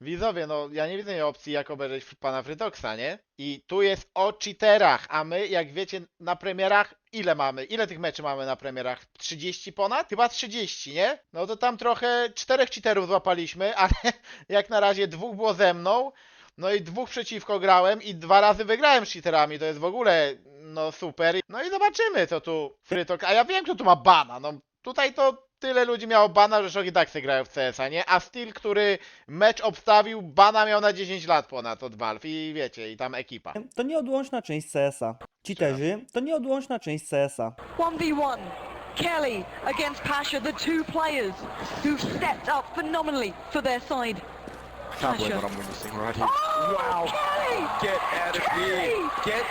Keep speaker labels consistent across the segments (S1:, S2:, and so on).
S1: Widzowie, no ja nie widzę opcji jak obejrzeć pana Frytoksa, nie? I tu jest o cheaterach, a my, jak wiecie, na premierach ile mamy? Ile tych meczy mamy na premierach? 30 ponad? Chyba 30, nie? No to tam trochę czterech cheaterów złapaliśmy, ale jak na razie dwóch było ze mną, no i dwóch przeciwko grałem i dwa razy wygrałem z cheaterami, to jest w ogóle, no super. No i zobaczymy, co tu Frytok, a ja wiem, kto tu ma bana, no tutaj to tyle ludzi miało bana, że szok i tak se grają w CS-a, nie? A Steel, który mecz obstawił, bana miał na 10 lat ponad od Valve i wiecie, i tam ekipa.
S2: To nieodłączna część CS-a. Cheaterzy to nieodłączna część CS-a.
S3: 1v1. Kelly against Pasha, the two players who've stepped up phenomenally for their side.
S4: Can't believe
S3: Pasha.
S4: what I'm witnessing right here.
S3: Oh,
S4: Wow. Get out of here. Get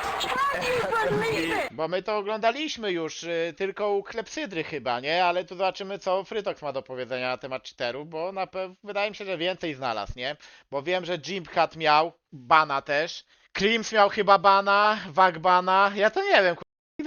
S4: out of here.
S1: Bo my to oglądaliśmy już y, tylko u Klepsydry chyba, nie? Ale tu zobaczymy, co Frytox ma do powiedzenia na temat cheaterów, bo na pe- wydaje mi się, że więcej znalazł, nie? Bo wiem, że Jimcat miał bana też, Krims miał chyba bana, Wagbana, ja to nie wiem,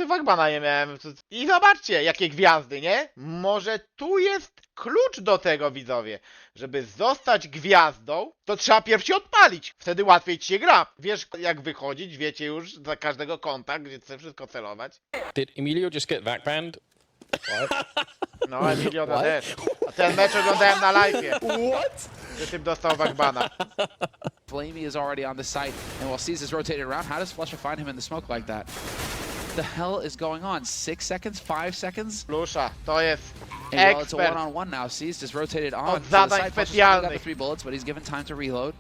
S1: nigdy Wagbana nie miałem. I zobaczcie, jakie gwiazdy, nie? Może tu jest klucz do tego, widzowie. Żeby zostać gwiazdą, to trzeba pierw się odpalić. Wtedy łatwiej ci się gra. Wiesz, jak wychodzić, wiecie już za każdego konta, gdzie chce wszystko celować.
S5: Did Emilio just get back banned?
S1: No, Emiliona też. A ten mecz oglądałem na live'ie. What? Że tym dostał Wagbana.
S6: Blamey is already on the site, and while is rotated around, how does Flusher find him in the smoke like that? The hell is going on? Six seconds? Five seconds?
S1: Plusza, to jest
S6: And well, it's a
S1: ekspert.
S6: one-on-one now. Just rotated on
S1: Od
S6: to the
S1: zadań
S6: got the
S1: specjalnych.
S6: three bullets, but he's given time to reload.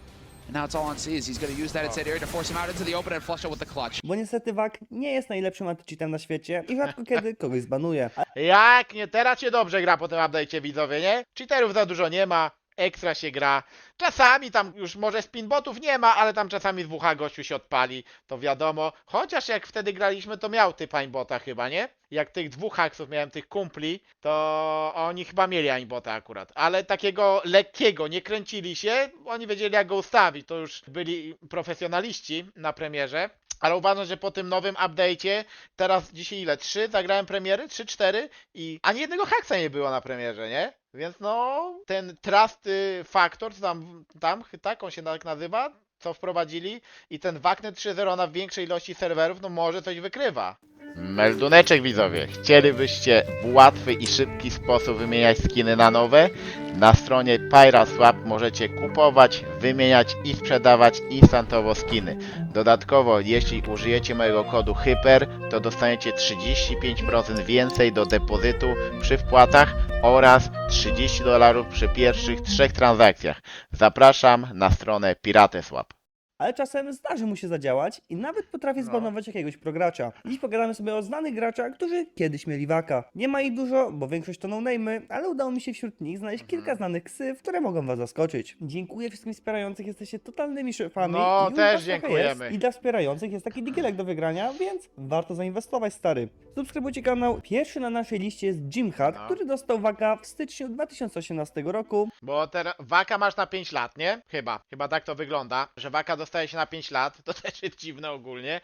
S6: And now it's all on. He's going to use that inside area to force him out into the open and Flusher with the clutch.
S2: Bo niestety WAK nie jest najlepszym antycheatem na świecie i rzadko kiedy kogoś zbanuje.
S1: Jak nie, teraz się dobrze gra po tym update'cie, widzowie, nie? Cheaterów za dużo nie ma, ekstra się gra. Czasami tam już może spinbotów nie ma, ale tam czasami WH gościu się odpali, to wiadomo. Chociaż jak wtedy graliśmy, to miał ty aimbota chyba, nie? Jak tych dwóch haksów miałem, tych kumpli, to oni chyba mieli aimbota akurat. Ale takiego lekkiego, nie kręcili się, oni wiedzieli jak go ustawić, to już byli profesjonaliści na premierze. Ale uważam, że po tym nowym update'cie, teraz dzisiaj ile? Trzy zagrałem premiery? Trzy, cztery? I ani jednego haksa nie było na premierze, nie? Więc no, ten Trust Factor, co tam, tam, tak on się tak nazywa, co wprowadzili i ten Wagner 3.0 na większej ilości serwerów, no może coś wykrywa. Melduneczek widzowie, chcielibyście w łatwy i szybki sposób wymieniać skiny na nowe? Na stronie PyraSwap możecie kupować, wymieniać i sprzedawać instantowo skiny. Dodatkowo, jeśli użyjecie mojego kodu HYPER, to dostaniecie 35% więcej do depozytu przy wpłatach oraz 30 dolarów przy pierwszych trzech transakcjach. Zapraszam na stronę Pirateswap.
S2: Ale czasem zdarzy mu się zadziałać i nawet potrafi zbanować jakiegoś progracza. Dziś pogadamy sobie o znanych graczach, którzy kiedyś mieli waka. Nie ma ich dużo, bo większość to no-name'y, ale udało mi się wśród nich znaleźć kilka znanych ksyw, które mogą was zaskoczyć. Dziękuję wszystkim wspierających, jesteście totalnymi szefami.
S1: No,
S2: i
S1: też dziękujemy.
S2: Jest. I dla wspierających jest taki digielek do wygrania, więc warto zainwestować, stary. Subskrybujcie kanał. Pierwszy na naszej liście jest Jim Hat,
S1: No.
S2: który dostał waka w styczniu 2018 roku.
S1: Bo teraz waka masz na 5 lat, nie? Chyba. Chyba tak to wygląda, że waka dostaje się na 5 lat. To też jest dziwne ogólnie,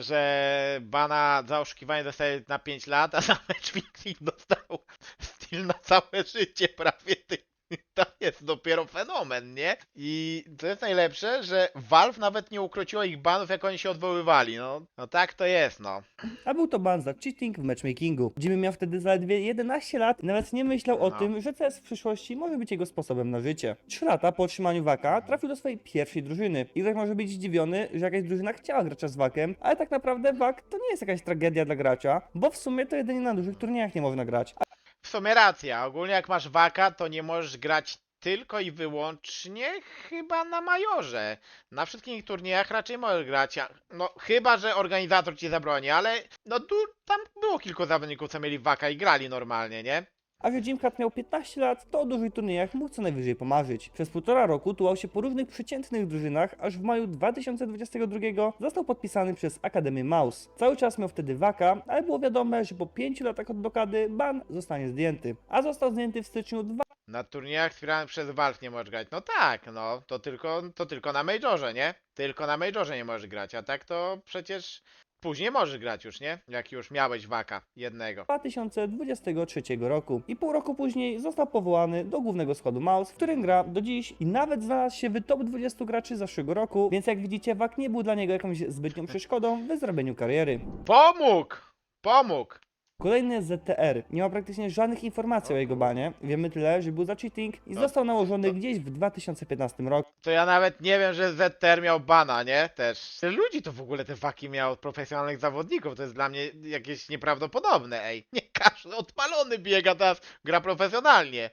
S1: że bana za oszukiwanie dostaje na 5 lat, a za matchmaking dostał styl na całe życie prawie. Ty. To jest dopiero fenomen, nie? I to jest najlepsze, że Valve nawet nie ukróciło ich banów, jak oni się odwoływali. No, no tak to jest, no.
S2: A był to ban za cheating w matchmakingu. Jimmy miał wtedy zaledwie 11 lat i nawet nie myślał o
S1: No.
S2: tym, że CS w przyszłości może być jego sposobem na życie. 3 lata po otrzymaniu waka trafił do swojej pierwszej drużyny. I ktoś może być zdziwiony, że jakaś drużyna chciała gracza z wakiem, ale tak naprawdę wak to nie jest jakaś tragedia dla gracza, bo w sumie to jedynie na dużych turniejach nie można grać.
S1: W sumie racja. Ogólnie jak masz waka, to nie możesz grać tylko i wyłącznie chyba na majorze. Na wszystkich turniejach raczej możesz grać. No chyba, że organizator ci zabroni, ale no tu tam było kilku zawodników, co mieli waka i grali normalnie, nie?
S2: A że Jim Cat miał 15 lat, to o dużych turniejach mógł co najwyżej pomarzyć. Przez półtora roku tułał się po różnych przeciętnych drużynach, aż w maju 2022 został podpisany przez Akademię Maus. Cały czas miał wtedy waka, ale było wiadome, że po 5 latach od blokady ban zostanie zdjęty. A został zdjęty w styczniu
S1: Na turniejach wspieranych przez Valve nie możesz grać. No tak, no to tylko, to tylko na majorze, nie? Tylko na majorze nie możesz grać, a tak to przecież później możesz grać już, nie? Jak już miałeś waka jednego.
S2: 2023 roku i pół roku później został powołany do głównego składu Mouse, w którym gra do dziś i nawet znalazł się w top 20 graczy zeszłego roku, więc jak widzicie, WAK nie był dla niego jakąś zbytnią przeszkodą w zrobieniu kariery.
S1: Pomógł! Pomógł!
S2: Kolejny ZTR. Nie ma praktycznie żadnych informacji o jego banie. Wiemy tyle, że był za cheating i został nałożony gdzieś w 2015 roku.
S1: To ja nawet nie wiem, że ZTR miał bana, nie? Też. Tyle ludzi to w ogóle te waki miał od profesjonalnych zawodników. To jest dla mnie jakieś nieprawdopodobne, ej. Nie każdy odpalony biega teraz, gra profesjonalnie.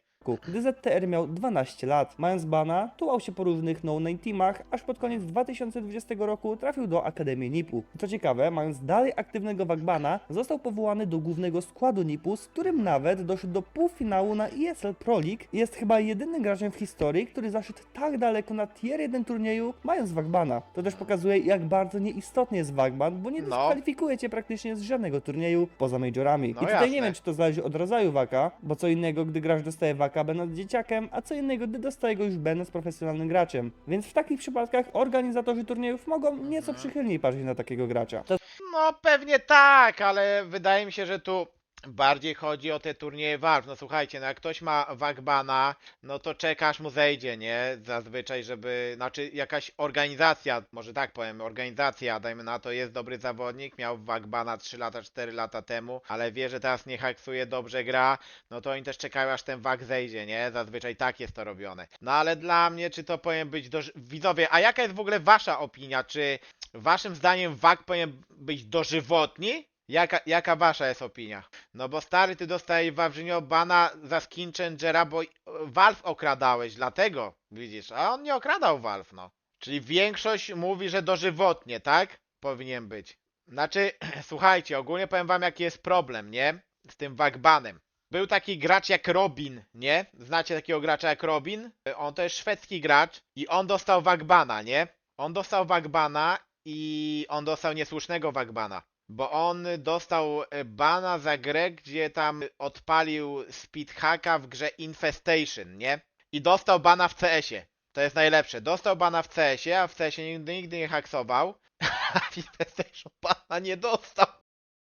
S2: Gdy ZTR miał 12 lat, mając bana, tułał się po różnych no-name teamach, aż pod koniec 2020 roku trafił do Akademii NIP-u. Co ciekawe, mając dalej aktywnego Wagbana, został powołany do głównego składu NIP-u, z którym nawet doszedł do półfinału na ESL Pro League i jest chyba jedynym graczem w historii, który zaszedł tak daleko na tier 1 turnieju, mając Wagbana. To też pokazuje, jak bardzo nieistotny jest Wagban, bo nie
S1: No.
S2: dyskwalifikuje cię praktycznie z żadnego turnieju poza majorami.
S1: No
S2: I tutaj nie
S1: jasne.
S2: wiem, czy to zależy od rodzaju waka, bo co innego, gdy gracz dostaje waka będąc dzieciakiem, a co innego, gdy dostaje go już będąc profesjonalnym graczem. Więc w takich przypadkach organizatorzy turniejów mogą nieco przychylniej patrzeć na takiego gracza. To
S1: No pewnie tak, ale wydaje mi się, że tu bardziej chodzi o te turnieje Valve. No słuchajcie, no jak ktoś ma Wagbana, no to czekasz mu zejdzie, nie? Zazwyczaj, żeby, znaczy jakaś organizacja, może tak powiem, organizacja, dajmy na to, jest dobry zawodnik, miał Wagbana 3 lata, 4 lata temu, ale wie, że teraz nie haksuje, dobrze gra, no to oni też czekają aż ten wag zejdzie, nie? Zazwyczaj tak jest to robione. No ale dla mnie, czy to powinien być doż... Widzowie, a jaka jest w ogóle wasza opinia? Czy waszym zdaniem wag powinien być dożywotni? Jaka, jaka wasza jest opinia? No bo stary, ty dostajesz Wawrzynio bana za skin changera, bo Valve okradałeś, dlatego, widzisz, a on nie okradał Valve, no. Czyli większość mówi, że dożywotnie, tak? Powinien być. Znaczy, słuchajcie, ogólnie powiem wam jaki jest problem, nie? Z tym Wagbanem. Był taki gracz jak Robin, nie? Znacie takiego gracza jak Robin? On to jest szwedzki gracz i on dostał Wagbana, nie? On dostał Wagbana i on dostał niesłusznego Wagbana. Bo on dostał e, bana za grę, gdzie tam odpalił speedhacka w grze Infestation, nie? I dostał bana w CS-ie. To jest najlepsze. Dostał bana w CS-ie, a w CS-ie nigdy, nigdy nie haksował. W Infestation bana nie dostał.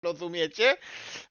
S1: Rozumiecie?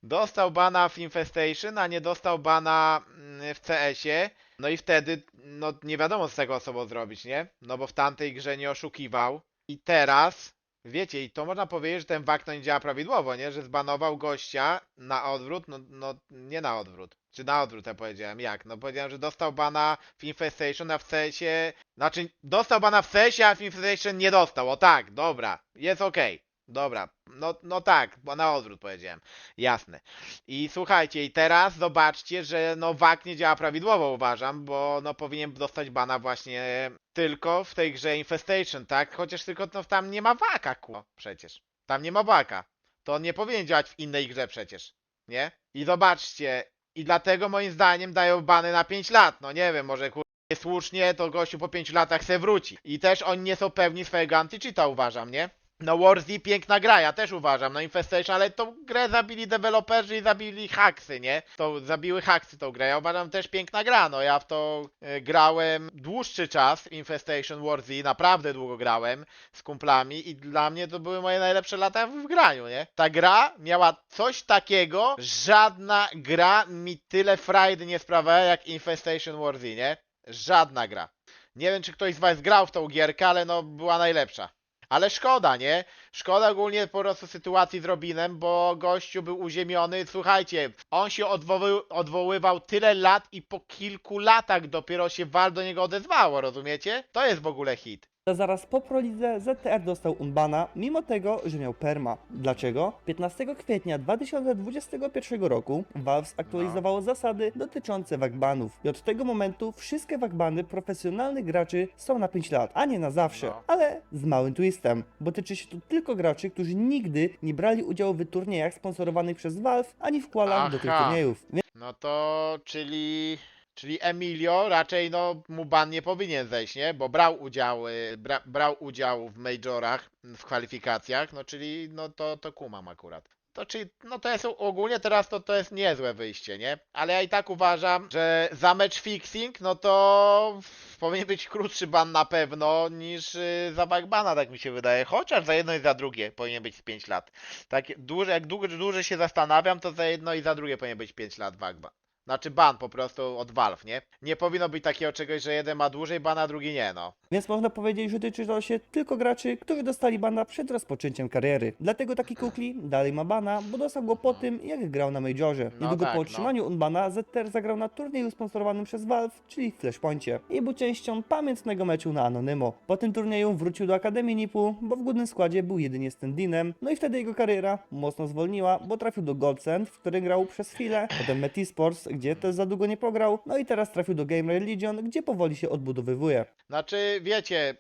S1: Dostał bana w Infestation, a nie dostał bana mm, w CS-ie. No i wtedy, no nie wiadomo z tego co zrobić, nie? No bo w tamtej grze nie oszukiwał. I teraz, wiecie, i to można powiedzieć, że ten Wakno nie działa prawidłowo, nie? Że zbanował gościa na odwrót, no, no nie na odwrót. Czy na odwrót ja powiedziałem, jak? No powiedziałem, że dostał bana w Infestation, a w CS-ie... Znaczy, dostał bana w CS-ie, a w Infestation nie dostał. O tak, dobra, jest okej. Dobra, no, no tak, bo na odwrót powiedziałem. Jasne. I słuchajcie, i teraz zobaczcie, że no WAK nie działa prawidłowo, uważam, bo no powinien dostać bana właśnie tylko w tej grze Infestation, tak? Chociaż tylko no, tam nie ma WAKa, ku, przecież. Tam nie ma WAKa. To on nie powinien działać w innej grze przecież, nie? I zobaczcie, i dlatego moim zdaniem dają bany na 5 lat. No nie wiem, może kur... słusznie, to gościu po 5 latach se wróci. I też oni nie są pewni swojego anti-cheata, uważam, nie? No Warzy piękna gra, ja też uważam, no Infestation, ale tą grę zabili deweloperzy i zabili haksy, nie? To zabiły haksy tą grę, ja uważam też piękna gra, no ja w to e, grałem dłuższy czas, Infestation Warzy, naprawdę długo grałem z kumplami i dla mnie to były moje najlepsze lata w graniu, nie? Ta gra miała coś takiego, żadna gra mi tyle frajdy nie sprawiała jak Infestation Warzy, nie? Żadna gra. Nie wiem, czy ktoś z was grał w tą gierkę, ale no była najlepsza. Ale szkoda, nie? Szkoda ogólnie po prostu sytuacji z Robinem, bo gościu był uziemiony. Słuchajcie, on się odwoły, odwoływał tyle lat i po kilku latach dopiero się Wal do niego odezwało, rozumiecie? To jest w ogóle hit.
S2: Zaraz po prolidze ZTR dostał unbana, mimo tego, że miał perma. Dlaczego? 15 kwietnia 2021 roku Valve zaktualizowało zasady dotyczące wagbanów i od tego momentu wszystkie wagbany profesjonalnych graczy są na 5 lat, a nie na zawsze,
S1: No.
S2: ale z małym twistem, bo tyczy się tu tylko graczy, którzy nigdy nie brali udziału w turniejach sponsorowanych przez Valve, ani w do tych
S1: Aha.
S2: turniejów.
S1: No to, czyli... Czyli Emilio raczej no mu ban nie powinien zejść, nie? Bo brał udział, y, bra, brał udział w majorach, w kwalifikacjach, no czyli no to, to kumam akurat. to czy, no to jest ogólnie teraz to, to jest niezłe wyjście, nie? Ale ja i tak uważam, że za mecz fixing, no to powinien być krótszy ban na pewno niż y, za backbana, tak mi się wydaje. Chociaż za jedno i za drugie powinien być z 5 lat. Tak dłużej, jak długo, dłużej się zastanawiam, to za jedno i za drugie powinien być 5 lat backban. Znaczy ban po prostu od Valve, nie? Nie powinno być takiego czegoś, że jeden ma dłużej bana, a drugi nie, no.
S2: Więc można powiedzieć, że tyczy to się tylko graczy, którzy dostali bana przed rozpoczęciem kariery. Dlatego taki Kukli dalej ma bana, bo dostał go po tym, jak grał na Majorze.
S1: No
S2: Niedługo
S1: tak,
S2: po
S1: no.
S2: otrzymaniu Unbana, ZTR zagrał na turnieju sponsorowanym przez Valve, czyli w Flashpoincie. I był częścią pamiętnego meczu na Anonymo. Po tym turnieju wrócił do Akademii Nipu, bo w głównym składzie był jedynie Standinem. No i wtedy jego kariera mocno zwolniła, bo trafił do Godsend, w którym grał przez chwilę, potem Meti Sports, gdzie też za długo nie pograł, no i teraz trafił do Game Religion, gdzie powoli się odbudowywuje.
S1: Znaczy, wiecie,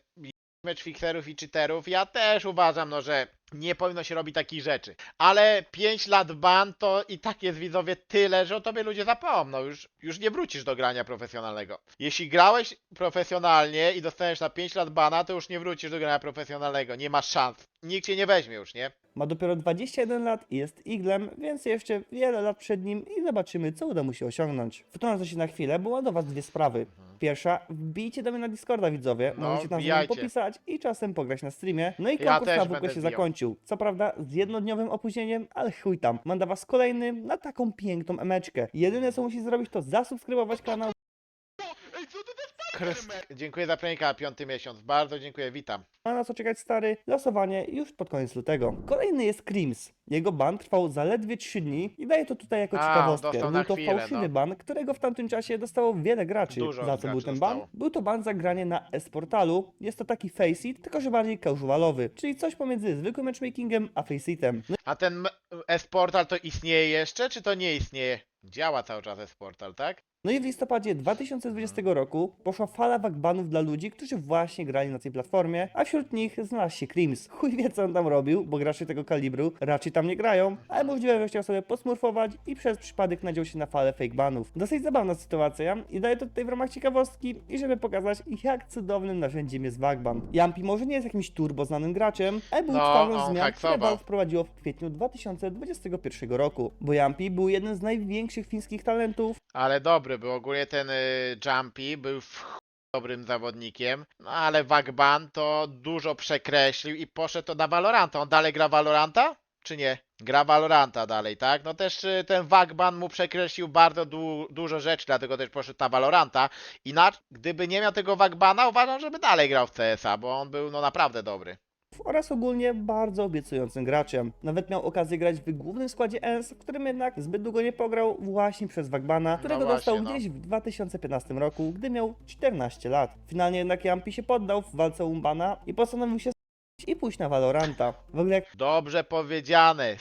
S1: mecz fixerów i cheaterów, ja też uważam, no, że nie powinno się robić takich rzeczy. Ale 5 lat ban to i tak jest widzowie tyle, że o tobie ludzie zapomną. Już, już nie wrócisz do grania profesjonalnego. Jeśli grałeś profesjonalnie i dostaniesz na 5 lat bana, to już nie wrócisz do grania profesjonalnego. Nie masz szans. Nikt cię nie weźmie już, nie?
S2: Ma dopiero 21 lat i jest iglem, więc jeszcze wiele lat przed nim i zobaczymy, co uda mu się osiągnąć. Wtrącę się na chwilę, bo mam do Was dwie sprawy. Pierwsza, wbijcie do mnie na Discorda, widzowie.
S1: No,
S2: Możecie tam ze mną
S1: wbijajcie.
S2: popisać i czasem pograć na streamie. No i
S1: Ja
S2: konkurs
S1: też
S2: na
S1: będę
S2: się zakończył. Co prawda z jednodniowym opóźnieniem, ale chuj tam. Mam dla Was kolejny na taką piękną emeczkę. Jedyne co musisz zrobić to zasubskrybować kanał,
S1: Dziękuję za premika, piąty miesiąc. Bardzo dziękuję, witam.
S2: A na co czekać stary? Losowanie już pod koniec lutego. Kolejny jest Krims. Jego ban trwał zaledwie 3 dni i daję to tutaj jako
S1: A,
S2: ciekawostkę.
S1: dostał
S2: Był to
S1: chwilę,
S2: fałszywy
S1: no.
S2: ban, którego w tamtym czasie dostało wiele graczy.
S1: Dużo
S2: za co był ten ban?
S1: dostało.
S2: Był to ban za granie na esportalu. Jest to taki faceit, tylko że bardziej casualowy, czyli coś pomiędzy zwykłym matchmakingiem a faceitem. No
S1: A ten m- S-Portal to istnieje jeszcze, czy to nie istnieje? Działa cały czas S-Portal, tak?
S2: No i w listopadzie 2020 roku poszła fala backbanów dla ludzi, którzy właśnie grali na tej platformie, a wśród nich znalazł się Krims. Chuj wie co on tam robił, bo gracze tego kalibru raczej tam nie grają, ale możliwe, że chciał sobie posmurfować i przez przypadek nadział się na falę fake banów. Dosyć zabawna sytuacja i daję to tutaj w ramach ciekawostki i żeby pokazać jak cudownym narzędziem jest backban. Yampi może nie jest jakimś turbo znanym graczem, ale był
S1: No,
S2: twarzą
S1: on
S2: zmian, które. Valve wprowadziło w kwietniu 2021 roku, bo Yampi był jednym z największych fińskich talentów,
S1: Ale dobry był. Ogólnie ten y, Jumpy był dobrym zawodnikiem, no ale Wagban to dużo przekreślił i poszedł to na Valoranta. On dalej gra Valoranta? Czy nie? Gra Valoranta dalej, tak? No też y, ten Wagban mu przekreślił bardzo du dużo rzeczy, dlatego też poszedł na Valoranta. Inaczej, gdyby nie miał tego Wagbana, uważam, żeby dalej grał w CS-a, bo on był no naprawdę dobry.
S2: Oraz ogólnie bardzo obiecującym graczem. Nawet miał okazję grać w głównym składzie ENS, w którym jednak zbyt długo nie pograł właśnie przez Wagbana, którego
S1: właśnie,
S2: dostał
S1: no.
S2: gdzieś w 2015 roku, gdy miał 14 lat. Finalnie jednak Yampi się poddał w walce Umbana i postanowił się i pójść na Valoranta. W ogóle jak
S1: Dobrze powiedziane.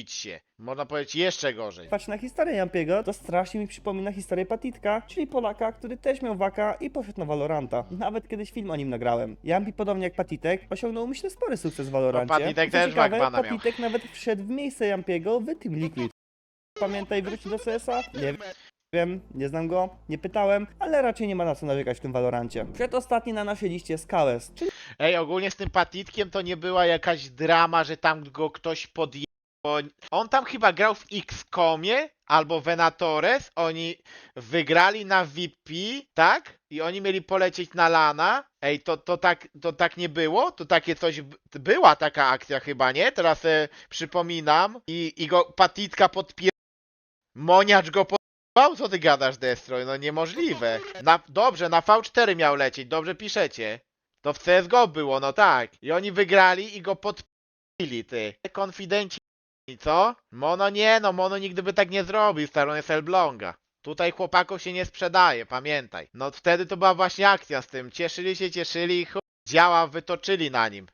S1: S***ć się. Można powiedzieć jeszcze gorzej.
S2: patrzę na historię Jampiego, to strasznie mi przypomina historię Patitka, czyli Polaka, który też miał waka i poszedł na Valoranta. Nawet kiedyś film o nim nagrałem. Jampi, podobnie jak Patitek, osiągnął myślę spory sukces w Valorancie.
S1: No, Patitek
S2: Co
S1: też
S2: ciekawe,
S1: Wagbana miał.
S2: Patitek nawet wszedł w miejsce Jampiego w Team Liquid. Pamiętaj, wróci do CS-a? Nie wiem, nie znam go, nie pytałem, ale raczej nie ma na co narzekać w tym Valorancie. Przedostatni na naszej liście jest Kałes, czyli
S1: Ej, ogólnie z tym Patitkiem to nie była jakaś drama, że tam go ktoś podjęło. On tam chyba grał w X-Comie albo Venatores. Oni wygrali na VP, tak? I oni mieli polecieć na Lana. Ej, to, to, tak, to tak nie było? To takie coś. Była taka akcja chyba, nie? Teraz e, przypominam. I, I go Patitka podpier... Moniacz go podpał? Co ty gadasz, Destroy? No niemożliwe. Na, dobrze, na V4 miał lecieć, dobrze piszecie. To w CSGO było, no tak. I oni wygrali i go podpili, ty. Konfidenci, co? Mono nie, no Mono nigdy by tak nie zrobił, stary, on jest Elbląga. Tutaj chłopaków się nie sprzedaje, pamiętaj. No wtedy to była właśnie akcja z tym. Cieszyli się, cieszyli i chu- działa wytoczyli na nim.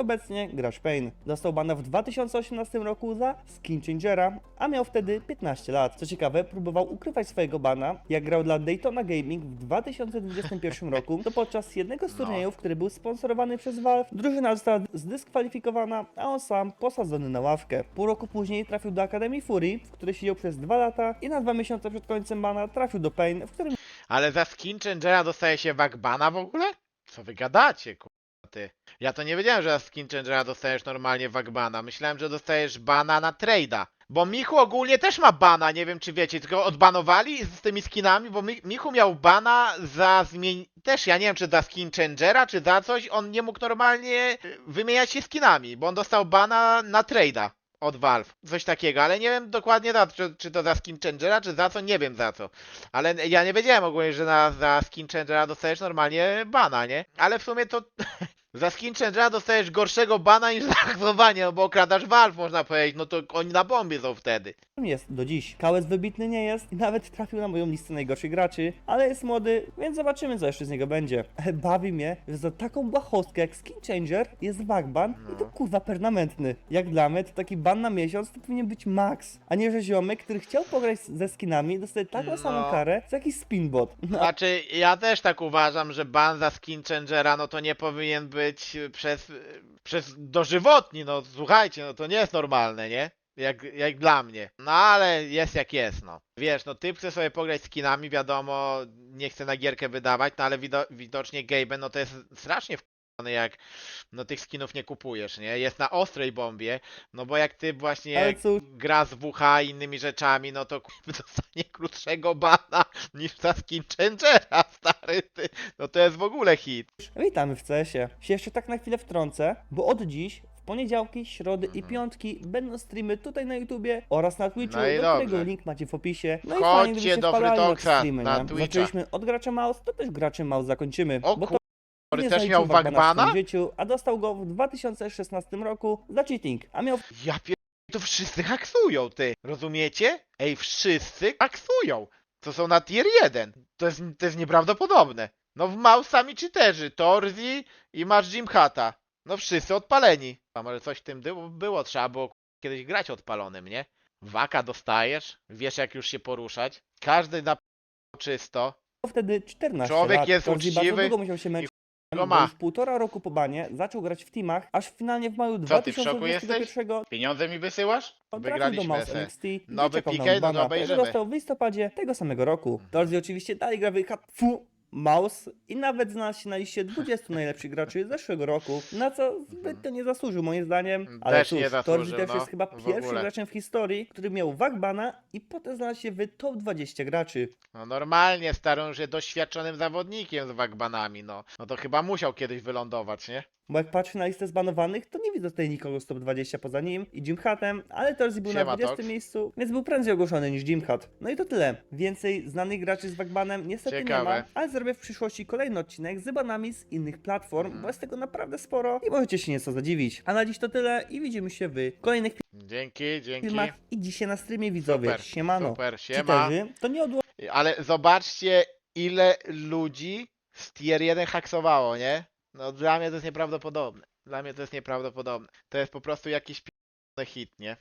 S2: Obecnie gra Pain. Dostał bana w 2018 roku za Skin Changera, a miał wtedy 15 lat. Co ciekawe, próbował ukrywać swojego bana, jak grał dla Daytona Gaming w 2021 roku, to podczas jednego z
S1: No.
S2: turniejów, który był sponsorowany przez Valve, drużyna została zdyskwalifikowana, a on sam posadzony na ławkę. Pół roku później trafił do Akademii Fury, w której siedział przez dwa lata i na dwa miesiące przed końcem bana trafił do Pain, w którym
S1: Ale za skin changera dostaje się Wagbana w ogóle? Co wy gadacie, ku... ty. Ja to nie wiedziałem, że za skin changera dostajesz normalnie wagbana. Myślałem, że dostajesz bana na trade'a. Bo Michu ogólnie też ma bana, nie wiem czy wiecie, tylko odbanowali z tymi skinami, bo Mi- Michu miał bana za zmień... Też ja nie wiem czy za skin changera, czy za coś, on nie mógł normalnie y, wymieniać się skinami, bo on dostał bana na trade'a od Valve. Coś takiego, ale nie wiem dokładnie za, czy, czy to za skin changera, czy za co, nie wiem za co. Ale ja nie wiedziałem ogólnie, że na, za skin changera dostajesz normalnie bana, nie? Ale w sumie to za skin changera dostajesz gorszego bana niż za hakowanie, no bo okradasz Valve, można powiedzieć, no to oni na bombie są wtedy.
S2: jest do dziś. Kałes wybitny nie jest i nawet trafił na moją listę najgorszych graczy, ale jest młody, więc zobaczymy co jeszcze z niego będzie. Bawi mnie, że za taką błahostkę jak Skin Changer jest wagban i to kurwa permanentny. Jak dla mnie to taki ban na miesiąc to powinien być max, a nie że ziomek, który chciał pograć ze skinami dostaje taką
S1: No.
S2: samą karę co jakiś spinbot. No,
S1: Znaczy, ja też tak uważam, że ban za skin changera, no to nie powinien być przez, przez dożywotni, no słuchajcie, no to nie jest normalne, nie? Jak, jak dla mnie. No ale jest jak jest, no. Wiesz, no typ chce sobie pograć skinami, wiadomo, nie chce na gierkę wydawać, no ale wido widocznie Gaben, no to jest strasznie wkurwiony, jak no tych skinów nie kupujesz, nie? Jest na ostrej bombie, no bo jak ty właśnie gra z WH i innymi rzeczami, no to kurwa, dostanie krótszego bana niż za skin changera, stary, ty. No to jest w ogóle hit.
S2: Witamy w CS-ie. Się jeszcze tak na chwilę wtrącę, bo od dziś w poniedziałki, środy i piątki będą streamy tutaj na YouTubie oraz na Twitchu,
S1: No i
S2: do
S1: dobrze.
S2: którego link macie w opisie. No i
S1: Chodźcie
S2: fajnie, gdybyście
S1: do
S2: wpadali na te
S1: Frytoksa
S2: streamy,
S1: na
S2: nie?
S1: Twitcha.
S2: Zaczęliśmy od gracza Mouse, to też graczy Mouse zakończymy.
S1: O
S2: bo nie
S1: też miał
S2: Wagbana w swoim życiu, a dostał go w 2016 roku za cheating, a miał
S1: Ja pier... To wszyscy haksują, ty. Rozumiecie? Ej, wszyscy haksują. To są na tier 1. To jest, to jest nieprawdopodobne. No w Mouse sami cheaterzy. Torzi i masz Jim Hata. No wszyscy odpaleni. A może coś w tym było, było trzeba było kiedyś grać odpalonym, nie? Waka dostajesz, wiesz jak już się poruszać. Każdy na czysto.
S2: wtedy 14
S1: Człowiek
S2: lat.
S1: jest
S2: Torzi bardzo
S1: uczciwy
S2: długo musiał się męczyć.
S1: Go
S2: bo
S1: ma.
S2: już półtora roku po banie zaczął grać w teamach, aż finalnie w maju
S1: Co, ty w szoku jesteś?
S2: 2021
S1: Pieniądze mi wysyłasz?
S2: Trafił do
S1: Wygraliśmy
S2: Mouse
S1: se.
S2: NXT i
S1: Nowy
S2: czekał na
S1: pikiet, no to obejrzymy.
S2: którego dostał w listopadzie tego samego roku. Torzy oczywiście dalej gra w Fu Mouse i nawet znalazł się na liście 20 najlepszych graczy zeszłego roku, na co zbytnio nie zasłużył moim zdaniem. Ale
S1: Też
S2: cóż,
S1: nie zasłużył,
S2: też
S1: no,
S2: jest chyba
S1: w
S2: pierwszym
S1: ogóle.
S2: graczem w historii, który miał Wagbana i potem znalazł się w top 20 graczy.
S1: No normalnie, już jest doświadczonym zawodnikiem z wagbanami, no. No to chyba musiał kiedyś wylądować, nie?
S2: Bo jak patrzę na listę zbanowanych, to nie widzę tutaj nikogo z top 20 poza nim i Jim Hatem, ale Torzy był
S1: Siema,
S2: na 20
S1: Tox.
S2: miejscu, więc był prędzej ogłoszony niż Jim Hat. No i to tyle. Więcej znanych graczy z Wagbanem niestety nie
S1: Ciekawe.
S2: ma, ale zrobię w przyszłości kolejny odcinek z banami z innych platform, bo jest tego naprawdę sporo i możecie się nieco zadziwić. A na dziś to tyle i widzimy się w kolejnych
S1: Dzięki, dzięki.
S2: filmach i dzisiaj na streamie widzowie.
S1: Super,
S2: Siemano.
S1: super, siema.
S2: Cheaterzy, to nie odło...
S1: Ale zobaczcie, ile ludzi z tier 1 haksowało, nie? No dla mnie to jest nieprawdopodobne. Dla mnie to jest nieprawdopodobne. To jest po prostu jakiś p***ny hit, nie?